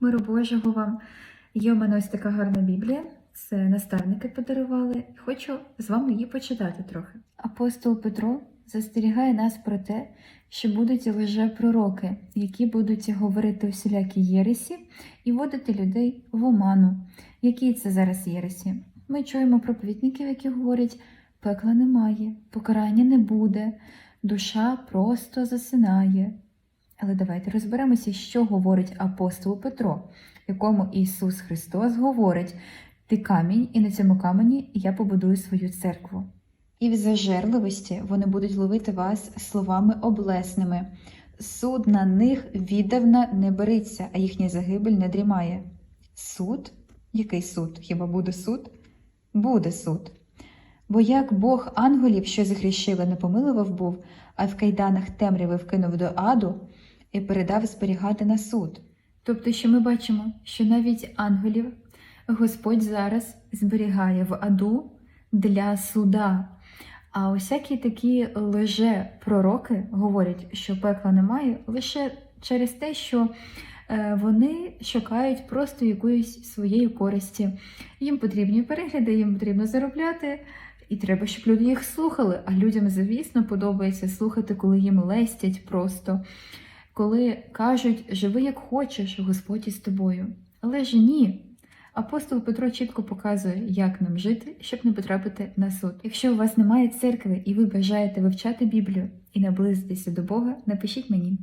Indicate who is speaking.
Speaker 1: Миру Божого вам. Є у мене ось така гарна Біблія. Це наставники подарували. Хочу з вами її почитати трохи. Апостол Петро застерігає нас про те, що будуть лжепророки, які будуть говорити усілякі єресі і вводити людей в оману. Які це зараз єресі? Ми чуємо проповідників, які говорять, пекла немає, покарання не буде, душа просто засинає. Але давайте розберемося, що говорить апостол Петро, якому Ісус Христос говорить: Ти камінь, і на цьому камені я побудую свою церкву. І в зажерливості вони будуть ловити вас словами облесними. Суд на них віддавна не береться, а їхня загибель не дрімає. Суд? Який суд? Хіба буде суд? Буде суд. Бо як Бог ангелів, що загрішили, не помилував був, а в кайданах темряви вкинув до аду і передав зберігати на суд. Тобто, що ми бачимо, що навіть ангелів Господь зараз зберігає в аду для суда. А усякі такі лже-пророки говорять, що пекла немає лише через те, що е, вони шукають просто якоїсь своєї користі. Їм потрібні перегляди, їм потрібно заробляти, і треба, щоб люди їх слухали. А людям, звісно, подобається слухати, коли їм лестять просто, коли кажуть, живи як хочеш, Господь із тобою. Але ж ні. Апостол Петро чітко показує, як нам жити, щоб не потрапити на суд. Якщо у вас немає церкви і ви бажаєте вивчати Біблію і наблизитися до Бога, напишіть мені.